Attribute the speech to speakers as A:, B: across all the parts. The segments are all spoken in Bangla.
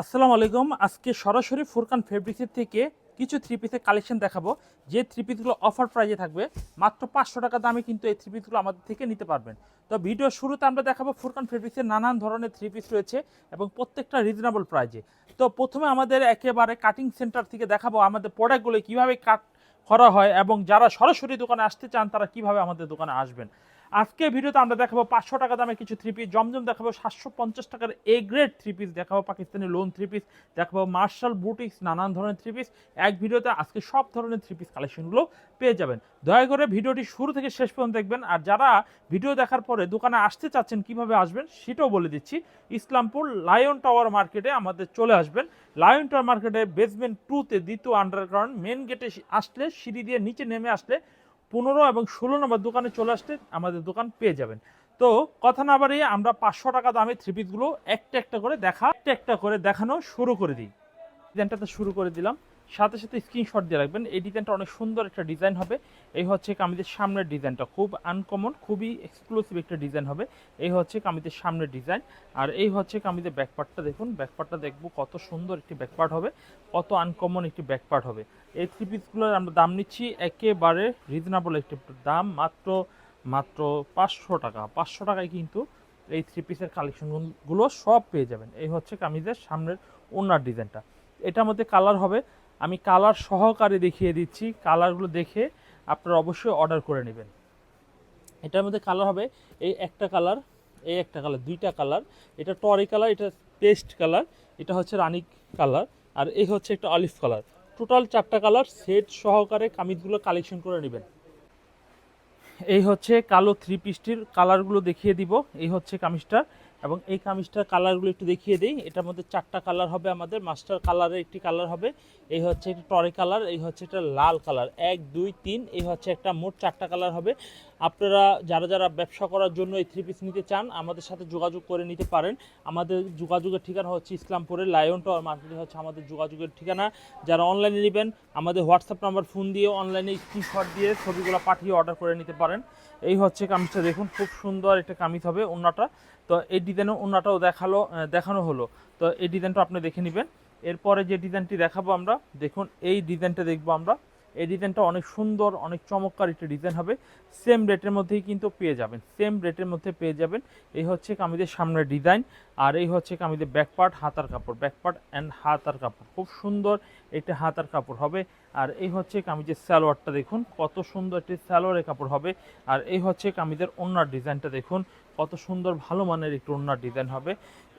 A: আসসালামু আলাইকুম। আজকে সরাসরি ফুরকান ফেব্রিক্সের থেকে কিছু থ্রি পিসের কালেকশন দেখাবো। যে থ্রি পিসগুলো অফার প্রাইজে থাকবে, মাত্র পাঁচশো টাকা দামে কিন্তু এই থ্রি পিসগুলো আমাদের থেকে নিতে পারবেন। তো ভিডিও শুরুতে আমরা দেখাবো ফুরকান ফেব্রিক্সের নানান ধরনের থ্রি পিস রয়েছে এবং প্রত্যেকটা রিজনেবল প্রাইজে তো প্রথমে আমাদের একেবারে কাটিং সেন্টার থেকে দেখাবো আমাদের প্রোডাক্টগুলো কীভাবে কাট করা হয় এবং যারা সরাসরি দোকানে আসতে চান, তারা কীভাবে আমাদের দোকানে আসবেন। আজকে ভিডিওতে আমরা দেখাবো পাঁচশো টাকা দামে কিছু থ্রি পিস জমজম দেখাবো সাতশো পঞ্চাশ টাকার এ গ্রেড থ্রি পিস দেখাবো পাকিস্তানি লোন থ্রি পিস দেখাবো মার্শাল বুটিক্স নানান ধরনের থ্রি পিস এক ভিডিওতে আজকে সব ধরনের থ্রি পিস কালেকশনগুলো পেয়ে যাবেন। দয়া করে ভিডিওটি শুরু থেকে শেষ পর্যন্ত দেখবেন। আর যারা ভিডিও দেখার পরে দোকানে আসতে চাচ্ছেন, কীভাবে আসবেন সেটাও বলে দিচ্ছি। ইসলামপুর লায়ন টাওয়ার মার্কেটে আমাদের চলে আসবেন। লায়ন টাওয়ার মার্কেটে বেসমেন্ট টুতে দ্বিতীয় আন্ডারগ্রাউন্ড মেন গেটে আসলে সিঁড়ি দিয়ে নিচে নেমে আসলে পনেরো এবং ষোলো নম্বর দোকানে চলে আসলে আমাদের দোকান পেয়ে যাবেন। তো কথা না বাড়িয়ে আমরা পাঁচশো টাকা দামে থ্রি পিসগুলো একটা একটা করে দেখা, একটা একটা করে দেখানো শুরু করে দিই। ডিজাইনটাতে শুরু করে দিলাম। সাথে সাথে স্ক্রিনশট দিয়ে রাখবেন। এই ডিজাইনটা অনেক সুন্দর একটা ডিজাইন হবে। এই হচ্ছে কামিজের সামনের ডিজাইনটা খুব আনকমন খুবই এক্সক্লুসিভ একটা ডিজাইন হবে। এই হচ্ছে কামিজের সামনের ডিজাইন আর এই হচ্ছে কামিজের ব্যাকপার্টটা দেখুন। ব্যাকপার্টটা দেখব কত সুন্দর একটি ব্যাকপার্ট হবে। কত আনকমন একটি ব্যাকপার্ট হবে। এই থ্রি পিসগুলোর আমরা দাম নিচ্ছি একেবারে রিজনেবল একটি দাম। মাত্র মাত্র পাঁচশো টাকা। পাঁচশো টাকায় কিন্তু এই থ্রি পিসের কালেকশনগুলো সব পেয়ে যাবেন। এই হচ্ছে কামিজের সামনের ওনার ডিজাইনটা এটার মধ্যে কালার হবে আমি কালার সহকারে দেখিয়ে দিচ্ছি। কালারগুলো দেখে আপনারা অবশ্যই অর্ডার করে নেবেন। এটার মধ্যে কালার হবে এই একটা কালার, এই একটা কালার, দুইটা কালার। এটা টরি কালার, এটা পেস্ট কালার, এটা হচ্ছে রানি কালার, আর এই হচ্ছে একটা অলিভ কালার। টোটাল চারটা কালার সেট সহকারে কামিজগুলো কালেকশন করে নেবেন। এই হচ্ছে কালো থ্রি পিসটির কালারগুলো দেখিয়ে দিব। এই হচ্ছে কামিজটার এবং এই কামিজটার কালারগুলো একটু দেখিয়ে দিই। এটার মধ্যে চারটা কালার হবে আমাদের। মাস্টার কালারের একটি কালার হবে। এই হচ্ছে একটা টরে কালার এই হচ্ছে একটা লাল কালার এক, দুই, তিন, এই হচ্ছে একটা মোট চারটা কালার হবে। আপনারা যারা যারা ব্যবসা করার জন্য এই থ্রি পিস নিতে চান, আমাদের সাথে যোগাযোগ করে নিতে পারেন। আমাদের যোগাযোগের ঠিকানা হচ্ছে ইসলামপুরের লায়ন টাওয়ার মার্কেটে হচ্ছে আমাদের যোগাযোগের ঠিকানা। যারা অনলাইনে নেবেন, আমাদের হোয়াটসঅ্যাপ নাম্বার ফোন দিয়ে অনলাইনে স্ক্রিনশট দিয়ে ছবিগুলো পাঠিয়ে অর্ডার করে নিতে পারেন। এই হচ্ছে কামিজটা, দেখুন, খুব সুন্দর একটা কামিজ হবে অন্যটা তো এই ডিজাইনও অন্যটাও দেখাল দেখানো হলো। তো এই ডিজাইনটা আপনি দেখে নেবেন। এরপরে যে ডিজাইনটি দেখাবো আমরা, দেখুন, এই ডিজাইনটা দেখব আমরা। এই ডিজাইনটা অনেক সুন্দর, অনেক চমৎকার একটা ডিজাইন হবে। সেম রেটের মধ্যেই কিন্তু পেয়ে যাবেন, সেম রেটের মধ্যে পেয়ে যাবেন। এই হচ্ছে কামিজের সামনের ডিজাইন, আর এই হচ্ছে কামিজের ব্যাকপার্ট হাতার কাপড়। ব্যাকপার্ট অ্যান্ড হাতার কাপড়। খুব সুন্দর একটা হাতার কাপড় হবে। আর এই হচ্ছে কামিজের সালোয়ারটা দেখুন, কত সুন্দর একটি সালোয়ারের কাপড় হবে। আর এই হচ্ছে কামিজের ওনার ডিজাইনটা দেখুন কত সুন্দর ভালো মানের একটু ওনার ডিজাইন হবে।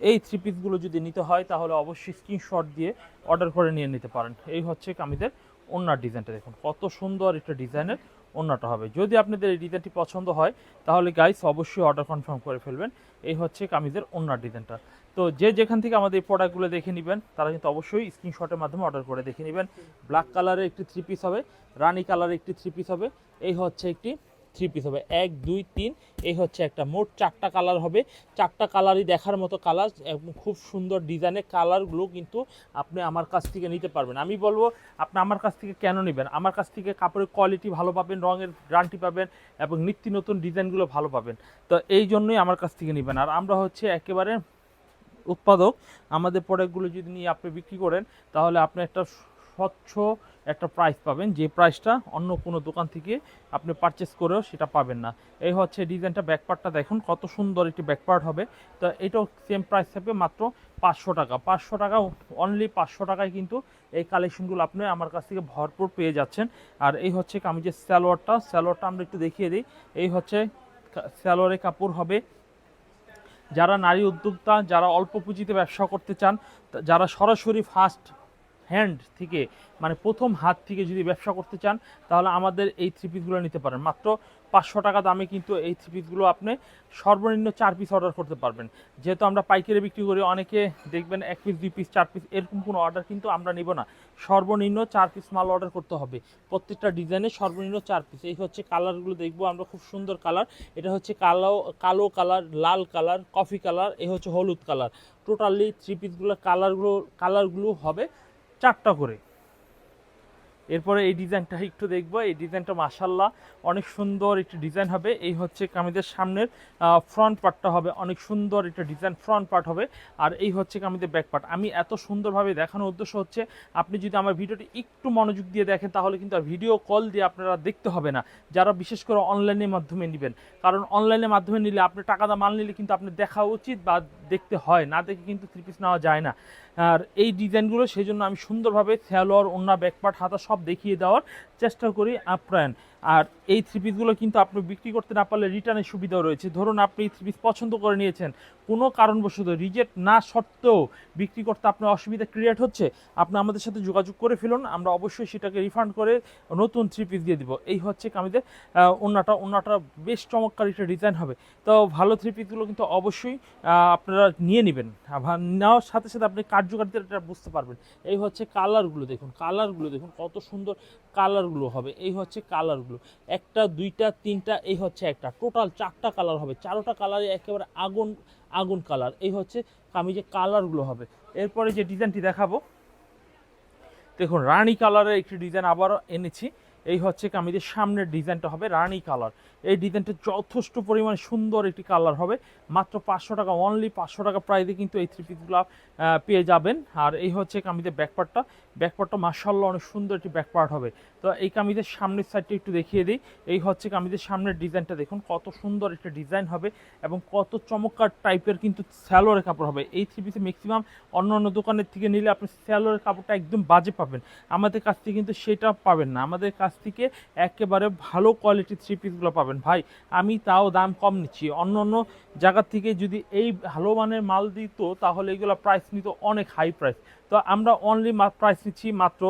A: এই থ্রি পিসগুলো যদি নিতে হয়, তাহলে অবশ্যই স্ক্রিনশট দিয়ে অর্ডার করে নিয়ে নিতে পারেন। এই হচ্ছে কামিজের ওনার ডিজাইনটা দেখুন। কত সুন্দর একটা ডিজাইনের ওনাটা হবে। যদি আপনাদের এই ডিজাইনটি পছন্দ হয়, তাহলে গাইস অবশ্যই অর্ডার কনফার্ম করে ফেলবেন। এই হচ্ছে কামিজের ওনার ডিজাইনটা তো যে যেখান থেকে আমাদের এই প্রোডাক্টগুলো দেখে নেবেন, তারা কিন্তু অবশ্যই স্ক্রিনশটের মাধ্যমে অর্ডার করে দেখে নেবেন। ব্ল্যাক কালারের একটি থ্রি পিস হবে, রানি কালারের একটি থ্রি পিস হবে। এই হচ্ছে একটি থ্রি পিস হবে। এক, দুই, তিন, এই হচ্ছে একটা। মোট চারটা কালার হবে। চারটা কালারই দেখার মতো কালার খুব সুন্দর ডিজাইনের কালারগুলো কিন্তু আপনি আমার কাছ থেকে নিতে পারবেন। আমি বলব, আপনি আমার কাছ থেকে কেন নেবেন? আমার কাছ থেকে কাপড়ের কোয়ালিটি ভালো পাবেন, রঙের গ্রান্টি পাবেন, এবং নিত্য নতুন ডিজাইনগুলো ভালো পাবেন। তো এই জন্যই আমার কাছ থেকে নেবেন। আর আমরা হচ্ছে একেবারে উৎপাদক। আমাদের প্রোডাক্টগুলো যদি নিয়ে আপনি বিক্রি করেন, তাহলে আপনি একটা স্বচ্ছ একটা প্রাইস পাবেন। যে প্রাইসটা অন্য কোনো দোকান থেকে আপনি পারচেস করেও সেটা পাবেন না। এই হচ্ছে ডিজাইনটা ব্যাকপার্টটা দেখুন, কত সুন্দর একটি ব্যাকপার্ট হবে। তো এটাও সেম প্রাইস থাকবে মাত্র পাঁচশো টাকা। পাঁচশো টাকা অনলি পাঁচশো টাকায় কিন্তু এই কালেকশনগুলো আপনি আমার কাছ থেকে ভরপুর পেয়ে যাচ্ছেন। আর এই হচ্ছে কামিজের স্যালোয়ারটা স্যালোয়ারটা আমরা একটু দেখিয়ে দিই। এই হচ্ছে স্যালোয়ারের কাপড় হবে। যারা নারী উদ্যোক্তা, যারা অল্প পুঁজিতে ব্যবসা করতে চান যারা সরাসরি ফার্স্ট হ্যান্ড থেকে মানে প্রথম হাত থেকে যদি ব্যবসা করতে চান, তাহলে আমাদের এই থ্রি পিসগুলো নিতে পারেন। মাত্র পাঁচশো টাকা দামে কিন্তু এই থ্রি পিসগুলো আপনি সর্বনিম্ন চার পিস অর্ডার করতে পারবেন। যেহেতু আমরা পাইকারি বিক্রি করি, অনেকে দেখবেন এক পিস দুই পিস চার পিস এরকম কোনো অর্ডার কিন্তু আমরা নিব না। সর্বনিম্ন চার পিস মাল অর্ডার করতে হবে। প্রত্যেকটা ডিজাইনে সর্বনিম্ন চার পিস এই হচ্ছে কালারগুলো দেখব আমরা, খুব সুন্দর কালার এটা হচ্ছে কালো কালো কালার লাল কালার কফি কালার এই হচ্ছে হলুদ কালার টোটালি থ্রি পিসগুলো কালারগুলো কালারগুলো হবে। চারটা করে। এরপরে এই ডিজাইনটা একটু দেখব। এই ডিজাইনটা মাসাল্লাহ অনেক সুন্দর একটি ডিজাইন হবে। এই হচ্ছে কামিজের সামনের ফ্রন্ট পার্টটা হবে। অনেক সুন্দর একটা ডিজাইন ফ্রন্ট পার্ট হবে। আর এই হচ্ছে কামিজের ব্যাক পার্ট আমি এত সুন্দরভাবে দেখানোর উদ্দেশ্য হচ্ছে, আপনি যদি আমার ভিডিওটি একটু মনোযোগ দিয়ে দেখেন, তাহলে কিন্তু আর ভিডিও কল দিয়ে আপনারা দেখতে হবে না। যারা বিশেষ করে অনলাইনের মাধ্যমে নেবেন। কারণ অনলাইনের মাধ্যমে নিলে আপনি টাকা দা মাল নিলে কিন্তু আপনি দেখা উচিত বা দেখতে হয়। না দেখে কিন্তু থ্রি পিস নেওয়া যায় না। আর এই ডিজাইনগুলো সেই জন্য আমি সুন্দরভাবে স্যালোয়ার অন্য ব্যাকপার্ট হাতা সব দেখিয়ে দেওয়ার চেষ্টা করি আপ্রায়ণ আর এই থ্রি পিসগুলো কিন্তু আপনি বিক্রি করতে না পারলে রিটার্নের সুবিধাও রয়েছে। ধরুন আপনি এই থ্রি পিস পছন্দ করে নিয়েছেন, কোনো কারণবশত রিজেক্ট না সত্ত্বেও বিক্রি করতে আপনার অসুবিধা ক্রিয়েট হচ্ছে, আপনি আমাদের সাথে যোগাযোগ করে ফেলুন, আমরা অবশ্যই সেটাকে রিফান্ড করে নতুন থ্রি পিস দিয়ে দিব। এই হচ্ছে কামিদের অন্যটা অন্যটা বেশ চমৎকার একটা ডিজাইন হবে। তো ভালো থ্রি পিসগুলো কিন্তু অবশ্যই আপনারা নিয়ে নেবেন। নেওয়ার সাথে সাথে আপনি কার্যকারিতাটা বুঝতে পারবেন। এই হচ্ছে কালারগুলো দেখুন কালারগুলো দেখুন, কত সুন্দর কালারগুলো হবে, এই হচ্ছে কালারগুলো একটা, দুইটা, তিনটা, এই হচ্ছে একটা। টোটাল চারটা কালার হবে। চারোটা কালারে একেবারে আগুন আগুন কালার এই হচ্ছে কামিজের কালারগুলো হবে। এরপরে যে ডিজাইনটি দেখাবো, দেখুন, রানী কালারের একটি ডিজাইন আবারও এনেছি। এই হচ্ছে কামিজের সামনের ডিজাইনটা হবে, রানী কালার এই ডিজাইনটা যথেষ্ট পরিমাণে সুন্দর একটি কালার হবে। মাত্র পাঁচশো টাকা অনলি পাঁচশো টাকা প্রাইসে কিন্তু এই থ্রি পিসগুলো পেয়ে যাবেন। আর এই হচ্ছে কামিজের ব্যাকপার্টটা ব্যাকপার্টটা মার্শাল্লাহ অনেক সুন্দর একটি ব্যাকপার্ট হবে। তো এই কামিজের সামনের সাইডটা একটু দেখিয়ে দিই। এই হচ্ছে কামিজের সামনের ডিজাইনটা দেখুন, কত সুন্দর একটা ডিজাইন হবে এবং কত চমৎকার টাইপের কিন্তু স্যালোয়ারের কাপড় হবে। এই থ্রি পিসে ম্যাক্সিমাম অন্য অন্য দোকানের থেকে নিলে আপনি স্যালোয়ারের কাপড়টা একদম বাজে পাবেন। আমাদের কাছ থেকে কিন্তু সেটা পাবেন না। আমাদের কাছ থেকে একেবারে ভালো কোয়ালিটির থ্রি পিসগুলো পাবেন। ভাই, আমি তাও দাম কম নিচ্ছি। অন্য অন্য জায়গার থেকে যদি এই ভালো মানের মাল দিত, তাহলে এগুলো প্রাইস নিত অনেক হাই প্রাইস তো আমরা অনলি প্রাইস নিচ্ছি মাত্র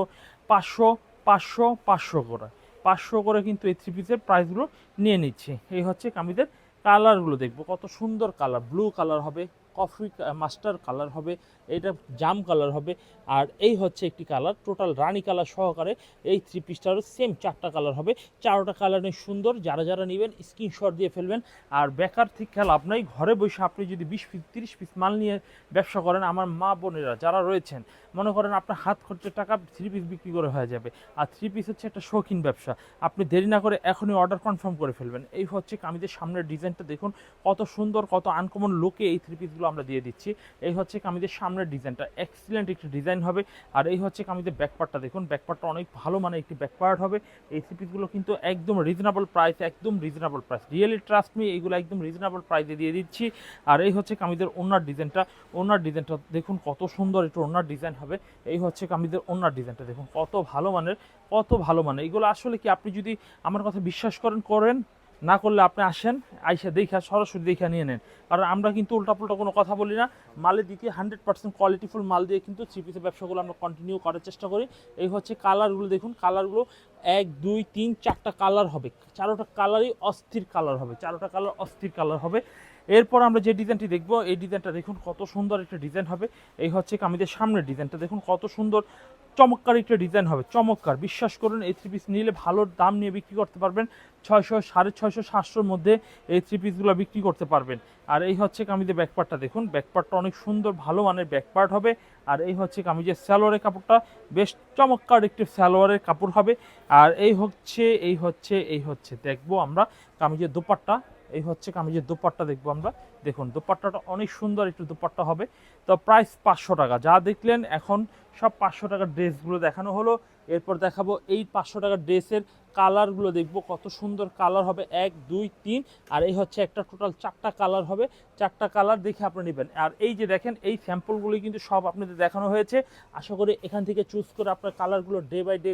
A: পাঁচশো পাঁচশো পাঁচশো করে। পাঁচশো করে কিন্তু এই থ্রি পিসের প্রাইসগুলো নিয়ে নিচ্ছে। এই হচ্ছে কামিদের কালারগুলো দেখব। কত সুন্দর কালার ব্লু কালার হবে। কফি মাস্টার কালার হবে এটা জাম কালার হবে, আর এই হচ্ছে একটি কালার, টোটাল রানী কালার সহকারে এই থ্রি পিসটারও সেম চারটা কালার হবে। চারোটা কালার সুন্দর, যারা যারা নেবেন স্ক্রিনশট দিয়ে ফেলবেন, আর বেকার থেকে খেলা আপনাই ঘরে বসে আপনি যদি বিশ পিস তিরিশ পিস মাল নিয়ে ব্যবসা করেন, আমার মা বোনেরা যারা রয়েছেন, মনে করেন আপনার হাত খরচের টাকা থ্রি পিস বিক্রি করে হয়ে যাবে। আর থ্রি পিস হচ্ছে একটা শৌখিন ব্যবসা, আপনি দেরি না করে এখনই অর্ডার কনফার্ম করে ফেলবেন। এই হচ্ছে কামিজের সামনের ডিজাইনটা দেখুন, কত সুন্দর, কত আনকমন লোকে এই থ্রি পিসগুলো আমরা দিয়ে দিচ্ছি। এই হচ্ছে কামিজের সামনের ডিজাইনটা। এক্সিলেন্ট একটি ডিজাইন হবে। আর এই হচ্ছে কামিজের ব্যাকপার্টটা দেখুন ব্যাকপার্টটা অনেক ভালো মানে একটি ব্যাকপার্ট হবে। এই থ্রি পিসগুলো কিন্তু একদম রিজনেবল প্রাইস একদম reasonable price really trust me এইগুলো একদম রিজনেবল প্রাইসে দিয়ে দিচ্ছি। আর এই হচ্ছে কামিজের ওনার ডিজাইনটা। ওনার ডিজাইনটা দেখুন, কত সুন্দর একটু ওনার ডিজাইন হবে। এই হচ্ছে কামিজের ওনার ডিজাইনটা। দেখুন, কত ভালো মানের, কত ভালো মানের। এগুলো আসলে কি আপনি যদি আমার কথা বিশ্বাস করেন করেন? না করলে আপনি আসেন, আইসা দেখা, সরাসরি দেখা নিয়ে নেন। কারণ আমরা কিন্তু উল্টাপুল্টা কোনো কথা বলি না। মালের দিকে হান্ড্রেড পার্সেন্ট কোয়ালিটিফুল মাল দিয়ে কিন্তু থ্রি পিসের ব্যবসাগুলো আমরা কন্টিনিউ করার চেষ্টা করি। এই হচ্ছে কালারগুলো দেখুন। কালারগুলো এক, দুই, তিন, চারটা কালার হবে। চারোটা কালারই অস্থির কালার হবে। চারোটা কালার অস্থির কালার হবে। এরপর আমরা যে ডিজাইনটি দেখব, এই ডিজাইনটা দেখুন কত সুন্দর একটা ডিজাইন হবে। এই হচ্ছে কামিদের সামনের ডিজাইনটা। দেখুন কত সুন্দর, চমৎকার একটা ডিজাইন হবে। চমৎকার, বিশ্বাস করুন, এই থ্রি পিস নিলে ভালো দাম নিয়ে বিক্রি করতে পারবেন। ছয়শো, সাড়ে ছয়শো, সাতশোর মধ্যে এই থ্রি পিসগুলো বিক্রি করতে পারবেন। আর এই হচ্ছে কামিজের ব্যাকপার্টটা দেখুন। ব্যাকপার্টটা অনেক সুন্দর, ভালো মানের ব্যাকপার্ট হবে। আর এই হচ্ছে কামিজের স্যালোয়ারের কাপড়টা। বেশ চমৎকার একটি স্যালোয়ারের কাপড় হবে। আর এই হচ্ছে এই হচ্ছে এই হচ্ছে। দেখব আমরা কামিজের দোপাট্টা। এই হচ্ছে কামিজের দোপাট্টা দেখব আমরা দেখুন দোপাট্টাটা অনেক সুন্দর একটু দোপাট্টা হবে। তো প্রাইস পাঁচশো টাকা। যা দেখলেন এখন সব পাঁচশো টাকার ড্রেসগুলো দেখানো হলো। এরপর দেখাবো এই পাঁচশো টাকার ড্রেসের কালারগুলো। দেখব কত সুন্দর কালার হবে। এক দুই তিন আর এই হচ্ছে একটা টোটাল চারটা কালার হবে। চারটা কালার দেখে আপনি নেবেন। আর এই যে দেখেন এই স্যাম্পলগুলি কিন্তু সব আপনাদের দেখানো হয়েছে। আশা করি এখান থেকে চুজ করে আপনার কালারগুলো ডে বাই ডে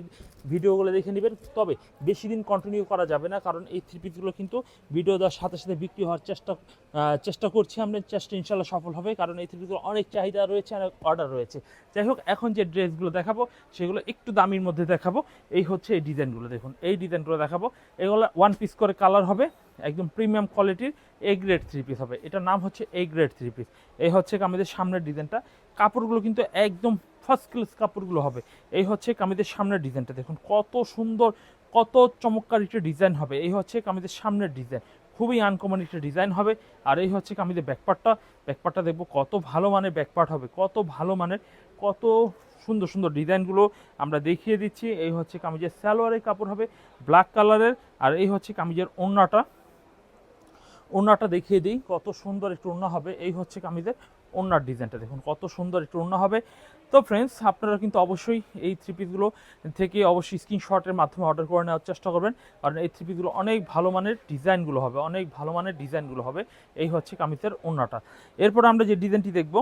A: ভিডিওগুলো দেখে নেবেন। তবে বেশি দিন কন্টিনিউ করা যাবে না কারণ এই থ্রি পিসগুলো কিন্তু ভিডিও দেওয়ার সাথে সাথে বিক্রি হওয়ার চেষ্টা আহ, চেষ্টা করছি, আমরা চেষ্টা ইনশাল্লাহ সফল হবে, কারণ এই থ্রি পিসগুলো অনেক চাহিদা রয়েছে অনেক অর্ডার রয়েছে। যাই হোক, এখন যে ড্রেসগুলো দেখাবো, সেগুলো একটু দামির মধ্যে দেখাবো। এই হচ্ছে এই ডিজাইনগুলো, দেখুন, এই ডিজাইনগুলো দেখাবো। এগুলো ওয়ান পিস করে কালার হবে, একদম প্রিমিয়াম কোয়ালিটির এ গ্রেড থ্রি পিস হবে। এটার নাম হচ্ছে এ গ্রেড থ্রি পিস এই হচ্ছে কামিদের সামনের ডিজাইনটা। কাপড়গুলো কিন্তু একদম ফার্স্ট ক্লাস কাপড়গুলো হবে। এই হচ্ছে কামিদের সামনের ডিজাইনটা, দেখুন, কত সুন্দর, কত চমৎকার একটা ডিজাইন হবে। এই হচ্ছে কামিদের সামনের ডিজাইন। খুবই আনকমন একটা ডিজাইন হবে। আর এই হচ্ছে কামিদের ব্যাকপার্টটা ব্যাকপার্টটা দেখব কত ভালো মানের ব্যাকপার্ট হবে, কত ভালো মানের, কত সুন্দর সুন্দর ডিজাইনগুলো আমরা দেখিয়ে দিচ্ছি। এই হচ্ছে কামিজের সালোয়ারের কাপড় হবে ব্ল্যাক কালারের আর এই হচ্ছে কামিজের ওড়নাটা। ওড়নাটা দেখিয়ে দিই, কত সুন্দর একটু ওড়না হবে। এই হচ্ছে কামিজের ওড়নার ডিজাইনটা দেখুন কত সুন্দর একটু ওড়না হবে। তো ফ্রেন্ডস আপনারা কিন্তু অবশ্যই এই থ্রি পিসগুলো থেকে অবশ্যই স্ক্রিনশটের মাধ্যমে অর্ডার করে নেওয়ার চেষ্টা করবেন। কারণ এই থ্রি পিসগুলো অনেক ভালো মানের ডিজাইনগুলো হবে, অনেক ভালো মানের ডিজাইনগুলো হবে। এই হচ্ছে কামিজের ওড়নাটা। এরপর আমরা যে ডিজাইনটি দেখব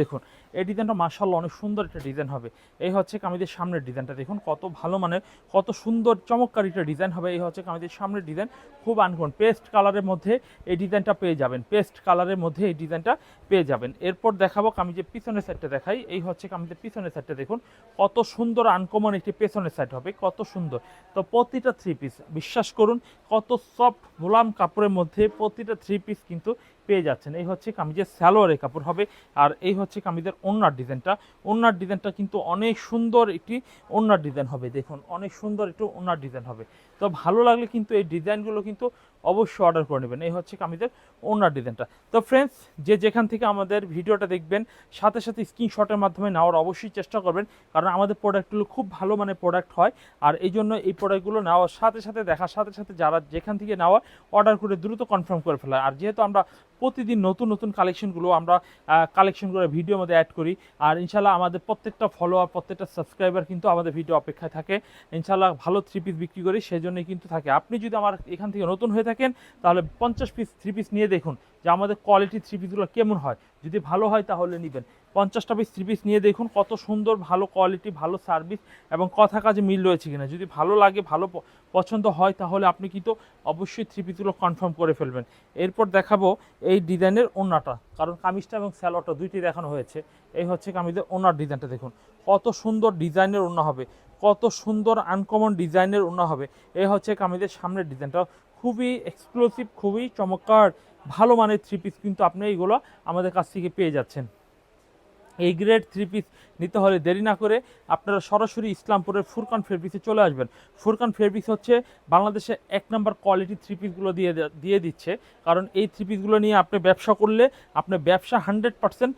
A: দেখুন, এই ডিজাইনটা মার্শাল্লাহ অনেক সুন্দর একটা ডিজাইন হবে। এই হচ্ছে কামিজের সামনের ডিজাইনটা, দেখুন কত ভালো মানের কত সুন্দর চমৎকার একটা ডিজাইন হবে। এই হচ্ছে কামিজের সামনের ডিজাইন, খুব আনকমন। পেস্ট কালারের মধ্যে এই ডিজাইনটা পেয়ে যাবেন, পেস্ট কালারের মধ্যে এই ডিজাইনটা পেয়ে যাবেন। এরপর দেখাবো কামিজের পিছনের সাইডটা দেখাই। এই হচ্ছে কামিজের পিছনের সাইডটা দেখুন কত সুন্দর আনকমন একটি পেছনের সাইড হবে, কত সুন্দর। তো প্রতিটা থ্রি পিস বিশ্বাস করুন, কত সফট গোলাম কাপড়ের মধ্যে প্রতিটা থ্রি পিস কিন্তু পেয়ে যাচ্ছেন। এই হচ্ছে কামিজের স্যালোয়ারের কাপড় হবে। আর এই হচ্ছে কামিজের ওন্নার ডিজাইনটা। ওন্নার ডিজাইনটা কিন্তু অনেক সুন্দর একটি ওন্নার ডিজাইন হবে। দেখুন, অনেক সুন্দর একটু ওন্নার ডিজাইন হবে। তো ভালো লাগলে কিন্তু এই ডিজাইনগুলো কিন্তু অবশ্যই অর্ডার করে নেবেন। এই হচ্ছে কামিজের ওন্নার ডিজাইনটা। তো ফ্রেন্ডস যে যেখান থেকে আমাদের ভিডিওটা দেখবেন, সাথে সাথে স্ক্রিনশটের মাধ্যমে নেওয়ার অবশ্যই চেষ্টা করবেন। কারণ আমাদের প্রোডাক্টগুলো খুব ভালো মানে প্রোডাক্ট হয়। আর এই জন্য এই প্রোডাক্টগুলো নেওয়ার সাথে সাথে, দেখার সাথে সাথে যারা যেখান থেকে নেওয়া অর্ডার করে দ্রুত কনফার্ম করে ফেলা আর যেহেতু আমরা প্রতিদিন নতুন নতুন কালেকশনগুলো আমরা কালেকশন করে ভিডিওর মধ্যে অ্যাড করি। আর ইনশাল্লাহ আমাদের প্রত্যেকটা ফলোয়ার প্রত্যেকটা সাবস্ক্রাইবার কিন্তু আমাদের ভিডিও অপেক্ষায় থাকে। ইনশাল্লাহ ভালো থ্রি পিস বিক্রি করি, সেজন্যই কিন্তু থাকে। আপনি যদি আমার এখান থেকে নতুন হয়ে থাকেন, তাহলে পঞ্চাশ পিস থ্রি পিস নিয়ে দেখুন। যে আমাদের কোয়ালিটি থ্রি পিসগুলো কেমন হয়? যদি ভালো হয় তাহলে নেবেন। পঞ্চাশটা পিস থ্রি পিস নিয়ে দেখুন কত সুন্দর, ভালো কোয়ালিটি ভালো সার্ভিস এবং কথা কাজে মিল রয়েছে কিনা। যদি ভালো লাগে, ভালো পছন্দ হয় তাহলে আপনি কিন্তু অবশ্যই থ্রি পিসগুলো কনফার্ম করে ফেলবেন। এরপর দেখাবো এই ডিজাইনের ওনাটা কারণ কামিজটা এবং স্যালোটা দুইটি দেখানো হয়েছে। এই হচ্ছে কামিজের ওনার ডিজাইনটা দেখুন। কত সুন্দর ডিজাইনের ওনা হবে। কত সুন্দর আনকমন ডিজাইনের ওনা হবে। এই হচ্ছে কামিজের সামনের ডিজাইনটা। খুবই এক্সক্লুসিভ খুবই চমৎকার ভালো মানের থ্রি পিস কিন্তু আপনি এইগুলো আমাদের কাছ থেকে পেয়ে যাচ্ছেন। এই গ্রেড থ্রি পিস নিতে হলে দেরি না করে আপনারা সরাসরি ইসলামপুরের ফুরকান ফেব্রিক্সে চলে আসবেন। ফুরকান ফেব্রিক্স হচ্ছে বাংলাদেশে এক নম্বর কোয়ালিটি থ্রি পিসগুলো দিয়ে দিয়ে দিচ্ছে। কারণ এই থ্রি পিসগুলো নিয়ে আপনি ব্যবসা করলে আপনার ব্যবসা হান্ড্রেড পার্সেন্ট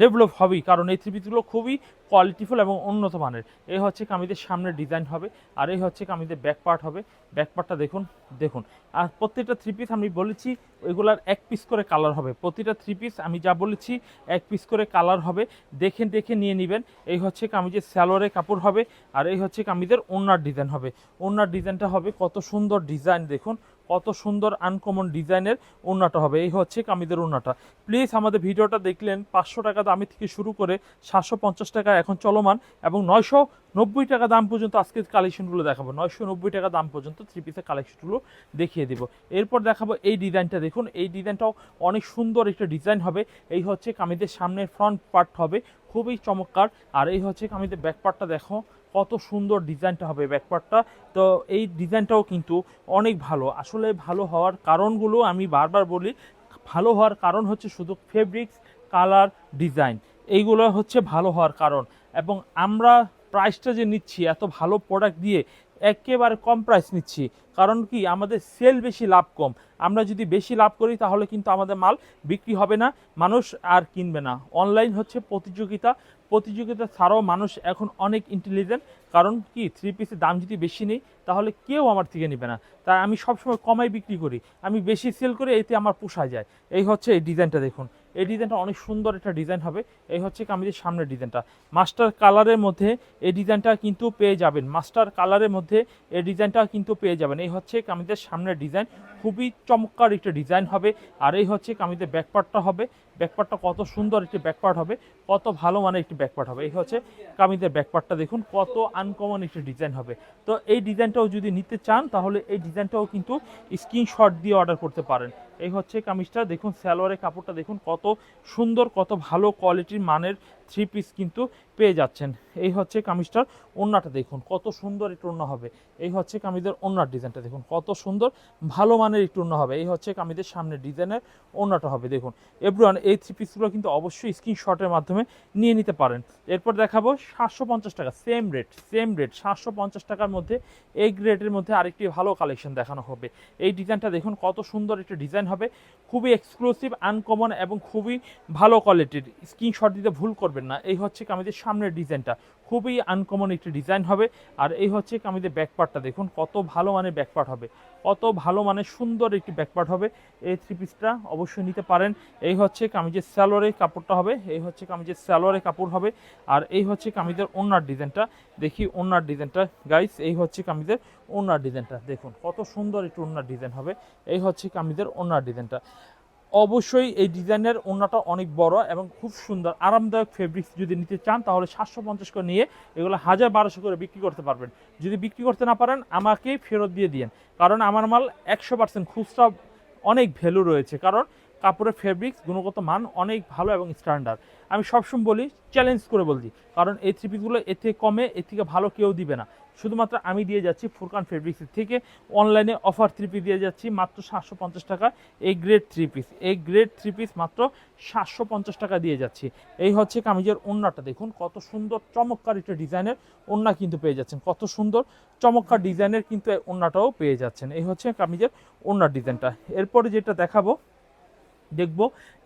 A: ডেভেলপ হবেই। কারণ এই থ্রি পিসগুলো খুবই কোয়ালিটিফুল এবং উন্নত মানের। এই হচ্ছে কামিজের সামনের ডিজাইন হবে, আর এই হচ্ছে কামিজের ব্যাক পার্ট হবে। ব্যাক পার্টটা দেখুন দেখুন। আর প্রত্যেকটা থ্রি পিস আমি বলেছি ওইগুলার এক পিস করে কালার হবে। প্রতিটা থ্রি পিস আমি যা বলেছি, এক পিস করে কালার হবে। দেখে দেখে নিয়ে নেবেন। এই হচ্ছে কামিজের স্যালোয়ারের কাপড় হবে, আর এই হচ্ছে কামিজের ওনার ডিজাইন হবে। ওনার ডিজাইনটা হবে কত সুন্দর ডিজাইন দেখুন। কত সুন্দর আনকমন ডিজাইনের ওড়নাটা হবে। এই হচ্ছে কামিদের ওড়নাটা। প্লিজ আমাদের ভিডিওটা দেখলেন, পাঁচশো টাকা দামি থেকে শুরু করে সাতশো পঞ্চাশ টাকা এখন চলমান এবং নয়শো নব্বই টাকা দাম পর্যন্ত আজকের কালেকশনগুলো দেখাবো। নয়শো নব্বই টাকা দাম পর্যন্ত থ্রি পিসের কালেকশনগুলো দেখিয়ে দেবো। এরপর দেখাবো এই ডিজাইনটা দেখুন, এই ডিজাইনটাও অনেক সুন্দর একটা ডিজাইন হবে। এই হচ্ছে কামিদের সামনের ফ্রন্ট পার্ট হবে। খুবই চমৎকার। আর এই হচ্ছে কামিজের ব্যাক পার্টটা দেখো, কত সুন্দর ডিজাইনটা হবে ব্যাকপার্টটা তো এই ডিজাইনটাও কিন্তু অনেক ভালো। আসলে ভালো হওয়ার কারণগুলো আমি বারবার বলি, ভালো হওয়ার কারণ হচ্ছে শুধু ফেব্রিক্স কালার ডিজাইন এইগুলো হচ্ছে ভালো হওয়ার কারণ। এবং আমরা প্রাইসটা যে নিচ্ছি, এত ভালো প্রোডাক্ট দিয়ে একেবারে কম প্রাইস নিচ্ছি। কারণ কি? আমাদের সেল বেশি লাভ কম। আমরা যদি বেশি লাভ করি, তাহলে কিন্তু আমাদের মাল বিক্রি হবে না, মানুষ আর কিনবে না। অনলাইন হচ্ছে প্রতিযোগিতা। প্রতিযোগিতা ছাড়াও মানুষ এখন অনেক ইন্টেলিজেন্ট কারণ কি? থ্রি পিসের দাম যদি বেশি নেই, তাহলে কেউ আমার থেকে নেবে না। তাই আমি সবসময় কমাই বিক্রি করি। আমি বেশি সেল করে এতে আমার পোষা যায়। এই হচ্ছে এই ডিজাইনটা দেখুন। এই ডিজাইনটা অনেক সুন্দর একটা ডিজাইন হবে। এই হচ্ছে কামিজের সামনের ডিজাইনটা। মাস্টার কালারের মধ্যে এই ডিজাইনটা কিন্তু পেয়ে যাবেন। মাস্টার কালারের মধ্যে এই ডিজাইনটা কিন্তু পেয়ে যাবেন। এই হচ্ছে কামিজের সামনের ডিজাইন। খুবই চমৎকার একটা ডিজাইন হবে। আর এই হচ্ছে কামিজের ব্যাকপার্টটা হবে। ব্যাকপার্টটা কত সুন্দর একটি ব্যাকপার্ট হবে, কত ভালো মানের একটি ব্যাকপার্ট হবে। এই হচ্ছে কামিজের ব্যাকপার্টটা দেখুন, কত আনকমন একটি ডিজাইন হবে। তো এই ডিজাইনটাও যদি নিতে চান, তাহলে এই ডিজাইনটাও কিন্তু স্ক্রিনশট দিয়ে অর্ডার করতে পারেন। এই হচ্ছে কামিজটা, দেখুন, সালোয়ারের কাপড়টা দেখুন, কত সুন্দর, কত ভালো কোয়ালিটির মানের থ্রি পিস কিন্তু পেয়ে যাচ্ছেন। এই হচ্ছে কামিজটার ওড়নাটা দেখুন, কত সুন্দর একটু ওড়না হবে। এই হচ্ছে কামিজের ওড়নার ডিজাইনটা দেখুন, কত সুন্দর, ভালো মানের একটু ওড়না হবে। এই হচ্ছে কামিজের সামনে ডিজাইনের ওড়নাটা হবে দেখুন। এভরিওয়ান, এই থ্রি পিসগুলো কিন্তু অবশ্যই স্ক্রিনশটের মাধ্যমে নিয়ে নিতে পারেন। এরপর দেখাবো সাতশো পঞ্চাশ টাকা সেম রেট সেম রেট সাতশো পঞ্চাশ টাকার মধ্যে এই গ্রেডের মধ্যে আরেকটি ভালো কালেকশন দেখানো হবে। এই ডিজাইনটা দেখুন, কত সুন্দর একটা ডিজাইন হবে। খুবই এক্সক্লুসিভ আনকমন এবং খুবই ভালো কোয়ালিটির স্ক্রিনশট দিতে ভুল করবেন পারবেন না। এই হচ্ছে কামিজের সামনের ডিজাইনটা। খুবই আনকমন একটি ডিজাইন হবে। আর এই হচ্ছে কামিজের ব্যাকপার্টটা দেখুন, কত ভালো মানের ব্যাকপার্ট হবে। কত ভালো মানের সুন্দর একটি ব্যাকপার্ট হবে। এই থ্রি পিসটা অবশ্যই নিতে পারেন। এই হচ্ছে কামিজের স্যালোয়ারের কাপড়টা হবে। এই হচ্ছে কামিজের স্যালোয়ারের কাপড় হবে। আর এই হচ্ছে কামিজের ওনার ডিজাইনটা। দেখি ওনার ডিজাইনটা। গাইস এই হচ্ছে কামিজের ওনার ডিজাইনটা। দেখুন, কত সুন্দর একটু ওনার ডিজাইন হবে। এই হচ্ছে কামিজের ওনার ডিজাইনটা। অবশ্যই এই ডিজাইনের ওড়নাটা অনেক বড় এবং খুব সুন্দর, আরামদায়ক ফেব্রিক্স যদি নিতে চান, তাহলে সাতশো পঞ্চাশ করে নিয়ে এগুলো হাজার বারোশো করে বিক্রি করতে পারবেন। যদি বিক্রি করতে না পারেন, আমাকে ফেরত দিয়ে দিন কারণ আমার মাল একশো পার্সেন্ট খুচরা অনেক ভ্যালু রয়েছে। কারণ কাপড়ের ফেব্রিক্স গুণগত মান অনেক ভালো এবং স্ট্যান্ডার্ড আমি সবসময় বলি চ্যালেঞ্জ করে বলছি, কারণ এই থ্রি পিসগুলো এর থেকে কমে, এর থেকে ভালো কেউ দিবে না। শুধুমাত্র আমি দিয়ে যাচ্ছি ফুরকান ফেব্রিক্সের থেকে। অনলাইনে অফার থ্রি পিস দিয়ে যাচ্ছি মাত্র সাতশো পঞ্চাশ টাকা। এই গ্রেড থ্রি পিস এই গ্রেড থ্রি পিস মাত্র সাতশো পঞ্চাশ টাকা দিয়ে যাচ্ছি। এই হচ্ছে কামিজের ওড়নাটা দেখুন কত সুন্দর চমৎকার একটা ডিজাইনের ওড়না কিন্তু পেয়ে যাচ্ছেন। কত সুন্দর চমৎকার ডিজাইনের কিন্তু এই পেয়ে যাচ্ছেন। এই হচ্ছে কামিজের ওড়নার ডিজাইনটা এরপরে যেটা দেখাবো দেখব।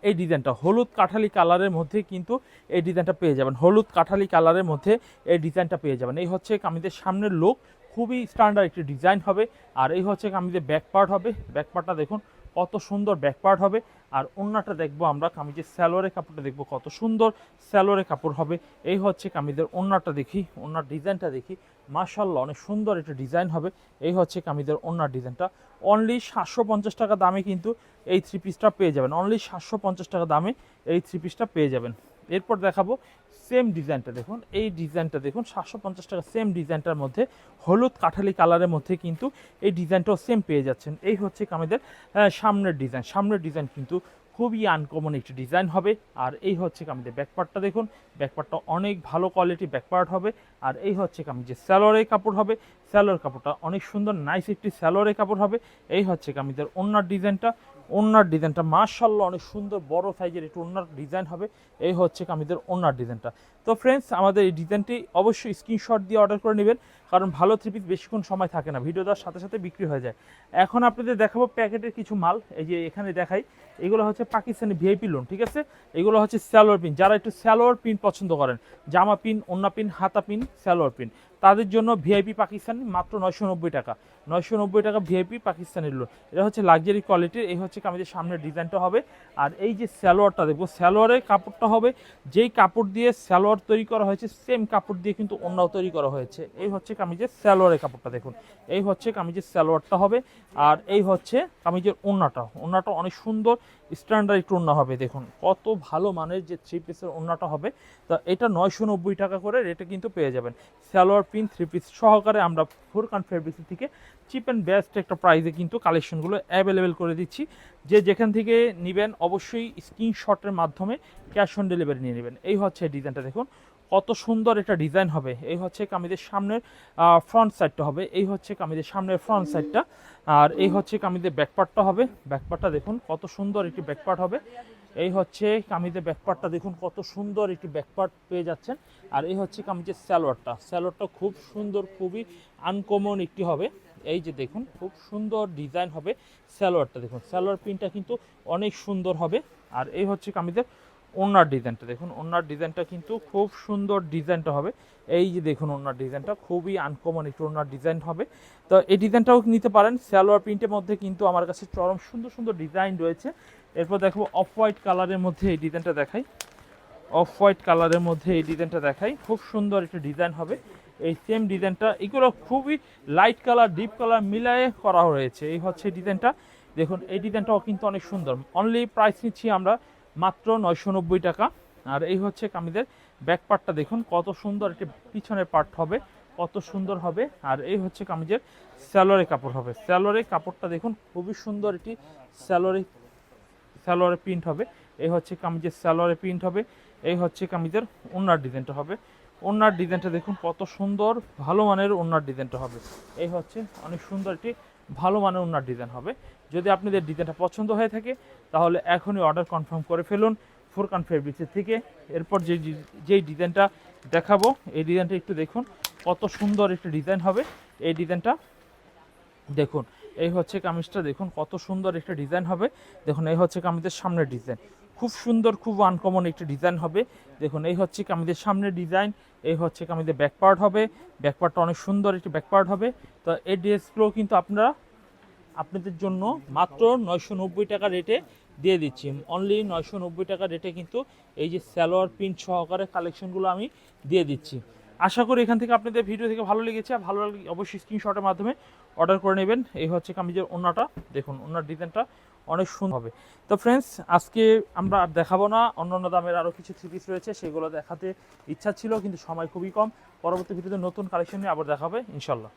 A: এই ডিজাইনটা হলুদ কাঠালি কালারের মধ্যে কিন্তু এই ডিজাইনটা পেয়ে যাবেন। হলুদ কাঠালি কালারের মধ্যে এই ডিজাইনটা পেয়ে যাবেন। এই হচ্ছে কামিজের সামনের লোক খুবই স্ট্যান্ডার্ড একটি ডিজাইন হবে। আর এই হচ্ছে কামিজের ব্যাক পার্ট হবে। ব্যাক পার্টটা দেখুন, কত সুন্দর ব্যাক পার্ট হবে। আর অন্যটা দেখব আমরা, কামিজের স্যালোয়ারের কাপড়টা দেখব কত সুন্দর স্যালোয়ারের কাপড় হবে। এই হচ্ছে কামিজের অন্যটা দেখি অন্যার ডিজাইনটা দেখি। মার্শাল্লাহ অনেক সুন্দর একটা ডিজাইন হবে। এই হচ্ছে কামিজের অন্যার ডিজাইনটা। অনলি সাতশো পঞ্চাশ টাকা দামে কিন্তু এই থ্রি পিসটা পেয়ে যাবেন। অনলি সাতশো পঞ্চাশ টাকা দামে এই থ্রি পিসটা পেয়ে যাবেন। এরপর দেখাবো সেম ডিজাইনটা দেখুন। এই ডিজাইনটা দেখুন, সাতশো পঞ্চাশ টাকা সেম ডিজাইনটার মধ্যে হলুদ কাঠালি কালারের মধ্যে কিন্তু এই ডিজাইনটাও সেম পেয়ে যাচ্ছেন। এই হচ্ছে আমাদের সামনের ডিজাইন সামনের ডিজাইন কিন্তু খুবই আনকমন একটি ডিজাইন হবে। আর এই হচ্ছে আমাদের ব্যাকপার্টটা দেখুন। ব্যাকপার্টটা অনেক ভালো কোয়ালিটি ব্যাকপার্ট হবে। আর এই হচ্ছে যে স্যালোয়ারের কাপড় হবে স্যালোয়ার কাপড়টা অনেক সুন্দর নাইস একটি স্যালোয়ারের কাপড় হবে। এই হচ্ছে কামিজের ওনার ডিজাইনটা ওনার ডিজাইনটা মার্শাল্লাহ অনেক সুন্দর, বড় সাইজের একটু ওনার ডিজাইন হবে। এই হচ্ছে কামিজের ওনার ডিজাইনটা তো ফ্রেন্ডস আমাদের এই ডিজাইনটি অবশ্যই স্ক্রিনশট দিয়ে অর্ডার করে নেবেন। কারণ ভালো থ্রি পিস বেশিক্ষণ সময় থাকে না ভিডিও দেওয়ার সাথে সাথে বিক্রি হয়ে যায়। এখন আপনাদের দেখাবো প্যাকেটের কিছু মাল, এই যে এখানে দেখাই। এগুলো হচ্ছে পাকিস্তানি ভিআইপি লোন ঠিক আছে? এগুলো হচ্ছে স্যালোয়ার পিন যারা একটু স্যালোয়ার পিন পছন্দ করেন, জামা পিন ওন্না পিন হাতা পিন স্যালোয়ার পিন তাদের জন্য ভিআইপি পাকিস্তানি মাত্র নয়শো নব্বই টাকা। নয়শো নব্বই টাকা ভিআইপি পাকিস্তানের লোন এটা হচ্ছে লাক্সারি কোয়ালিটির এই হচ্ছে কামিজের সামনের ডিজাইনটা হবে। আর এই যে স্যালোয়ারটা দেখব স্যালোয়ারের কাপড়টা হবে, যেই কাপড় দিয়ে স্যালোয়ার তৈরি করা হয়েছে সেম কাপড় দিয়ে কিন্তু অন্যও তৈরি করা হয়েছে। এই হচ্ছে কামিজের স্যালোয়ারের কাপড়টা দেখুন। এই হচ্ছে কামিজের স্যালোয়ারটা হবে আর এই হচ্ছে কামিজের ওন্নাটা। ওন্নাটা অনেক সুন্দর স্ট্যান্ডার্ড একটু ওন্না হবে, দেখুন। কত ভালো মানের যে থ্রি পিসের ওন্নাটা হবে, তা এটা নয়শো নব্বই টাকা করে রেটে কিন্তু পেয়ে যাবেন। স্যালোয়ার পিন থ্রি পিস সহকারে আমরা ফুরকান ফেব্রিক্স থেকে চিপ অ্যান্ড বেস্ট একটা প্রাইসে কিন্তু কালেকশনগুলো অ্যাভেলেবেল করে দিচ্ছি। যে যেখান থেকে নেবেন অবশ্যই স্ক্রিনশটের মাধ্যমে ক্যাশ অন ডেলিভারি নিয়ে নেবেন। এই হচ্ছে ডিজাইনটা দেখুন। কত সুন্দর একটা ডিজাইন হবে। এই হচ্ছে কামিজের সামনের ফ্রন্ট সাইডটা হবে। এই হচ্ছে কামিজের সামনের ফ্রন্ট সাইডটা আর এই হচ্ছে কামিজের ব্যাকপার্টটা হবে। ব্যাকপার্টটা দেখুন কত সুন্দর একটি ব্যাকপার্ট হবে। এই হচ্ছে কামিজের ব্যাকপার্টটা দেখুন কত সুন্দর একটি ব্যাকপার্ট পেয়ে যাচ্ছেন। আর এই হচ্ছে কামিজের স্যালোয়ারটা স্যালোয়ারটা খুব সুন্দর, খুবই আনকমন একটি হবে। এই যে দেখুন খুব সুন্দর ডিজাইন হবে স্যালোয়ারটা দেখুন স্যালোয়ার প্রিন্টটা কিন্তু অনেক সুন্দর হবে। আর এই হচ্ছে কামিজের ওনার ডিজাইনটা, দেখুন, ওনার ডিজাইনটা কিন্তু খুব সুন্দর ডিজাইনটা হবে। এই যে দেখুন, ওনার ডিজাইনটা খুবই আনকমন একটু ওনার ডিজাইন হবে। তো এই ডিজাইনটাও নিতে পারেন, সালোয়ার প্রিন্টের মধ্যে কিন্তু আমার কাছে চরম সুন্দর সুন্দর ডিজাইন রয়েছে। এরপর দেখো অফ হোয়াইট কালারের মধ্যে এই ডিজাইনটা দেখাই। অফ হোয়াইট কালারের মধ্যে এই ডিজাইনটা দেখাই। খুব সুন্দর একটা ডিজাইন হবে। এই সেম ডিজাইনটা, এগুলো খুবই লাইট কালার ডিপ কালার মিলায়ে করা হয়েছে। এই হচ্ছে ডিজাইনটা। দেখুন, এই ডিজাইনটাও কিন্তু অনেক সুন্দর। অনলি প্রাইস নিচ্ছি আমরা মাত্র নয়শো নব্বই টাকা। আর এই হচ্ছে কামিজের ব্যাক পার্টটা দেখুন, কত সুন্দর একটি পিছনের পার্ট হবে, কত সুন্দর হবে। আর এই হচ্ছে কামিজের স্যালোয়ারের কাপড় হবে। স্যালোয়ারের কাপড়টা দেখুন, খুবই সুন্দর একটি স্যালোয়ারে স্যালোয়ারে প্রিন্ট হবে। এই হচ্ছে কামিজের স্যালোয়ারে প্রিন্ট হবে। এই হচ্ছে কামিজের ওনার ডিজাইনটা হবে। ওনার ডিজাইনটা দেখুন, কত সুন্দর, ভালো মানের ওনার ডিজাইনটা হবে। এই হচ্ছে অনেক সুন্দর একটি ভালো মানের ওনার ডিজাইন হবে। যদি আপনাদের ডিজাইনটা পছন্দ হয়ে থাকে, তাহলে এখনই অর্ডার কনফার্ম করে ফেলুন ফোরকান ফেব্রিক্সের থেকে। এরপর যে যেই ডিজাইনটা দেখাবো, এই ডিজাইনটা একটু দেখুন, কত সুন্দর একটা ডিজাইন হবে। এই ডিজাইনটা দেখুন, এই হচ্ছে কামিজটা দেখুন, কত সুন্দর একটা ডিজাইন হবে। দেখুন, এই হচ্ছে কামিজের সামনের ডিজাইন। খুব সুন্দর, খুব আনকমন একটি ডিজাইন হবে। দেখুন, এই হচ্ছে কামিজের সামনের ডিজাইন, এই হচ্ছে কামিজের ব্যাক পার্ট হবে। ব্যাক পার্টটা অনেক সুন্দর একটি ব্যাকপার্ট হবে। তো এই ড্রেসগুলো কিন্তু আপনারা আপনাদের জন্য মাত্র নয়শো নব্বই টাকা রেটে দিয়ে দিচ্ছি। অনলি নয়শো নব্বই টাকা রেটে কিন্তু এই যে স্যালোয়ার প্রিন্ট সহকারে কালেকশনগুলো আমি দিয়ে দিচ্ছি। আশা করি এখান থেকে আপনাদের ভিডিও থেকে ভালো লেগেছে। আর ভালো লাগলে অবশ্যই স্ক্রিনশটের মাধ্যমে অর্ডার করে নেবেন। এই হচ্ছে কামিজের ওনাটা দেখুন ওনার ডিজাইনটা অনেক সুন্দর হবে। তো ফ্রেন্ডস আজকে আমরা আর দেখাবো না। অন্য অন্য দামের আরও কিছু থ্রি পিস রয়েছে, সেগুলো দেখাতে ইচ্ছা ছিল, কিন্তু সময় খুবই কম। পরবর্তী ভিডিওতে নতুন কালেকশন নিয়ে আবার দেখাবে ইনশাল্লাহ